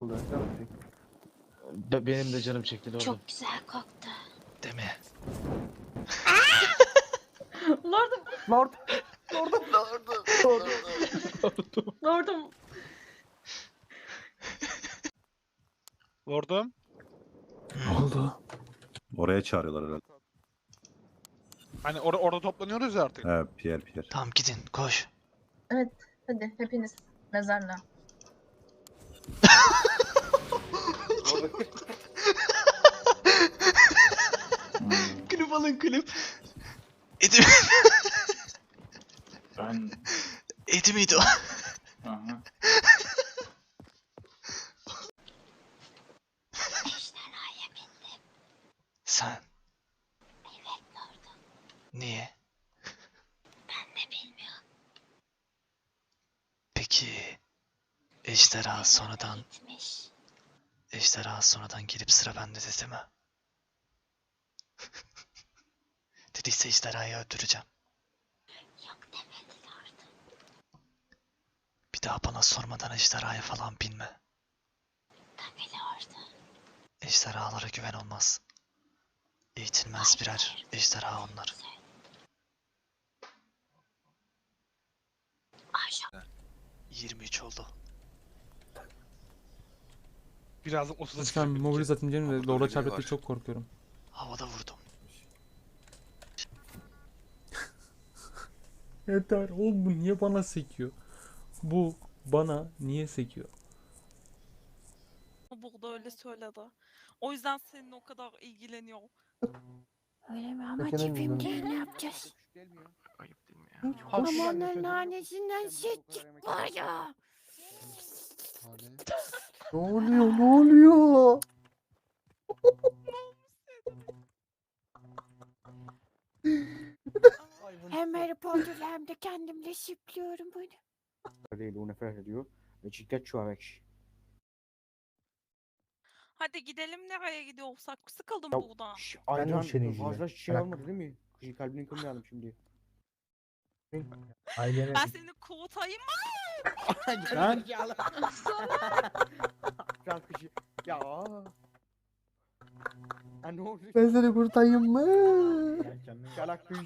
Canım çekti. Be- benim de canım çekti lordum. Çok güzel koktu. Değil mi? Lordum, Lord. Lordum. Lordum. lordum. Lordum. Ne oldu? Oraya çağırıyorlar herhalde. Hani or- orada toplanıyoruz ya artık. He Pierre Pierre. Tamam gidin koş. Hadi hepiniz mezarlığa. Klip alın klip. Edi Ben... Edi miydi o? Aha. Ejderhaya bindim. Sen Evet lordum. niye? Ben de bilmiyorum. Peki ejderha sonradan Gitmiş. ejderha sonradan gelip sıra bende dedi mi? Dediyse ejderhayı öldüreceğim. Yok demedi lordum. Bir daha bana sormadan ejderhaya falan binme. Tabii lordum. Ejderhalara güven olmaz. Eğitilmez birer ejderha onlar. Aşağı. 23 oldu. Birazdan 30'a Lütfen çıkacak. atın canım da biri çarpıp var. çok korkuyorum. Havada vurdum. Yeter oğlum bu niye bana sekiyor? Bu bana niye sekiyor? burada öyle söyledi. O yüzden seninle o kadar ilgileniyor. Öyle mi ama Peki, ne tipim bileyim. değil ne yapacağız? Ayıp değil mi ya? Ama onların annesinden şey var ya. Ne oluyor? Ne oluyor? Hem Harry Potter'la hem de kendimle şipliyorum bunu. O nefret ediyor. Ve şiddet çömek. Hadi gidelim nereye gidiyorsak. Sıkıldım Ya, buradan. Şş, Ben Aydan seni fazla izleyeyim. şey Bırak. almadı değil mi? Kişi kalbini kırmayalım şimdi. Ailene Ben seni kovutayım mı? Lan! Kişi. Ya. Ne oldu? ben seni kurtarayım mı? Şalak kış.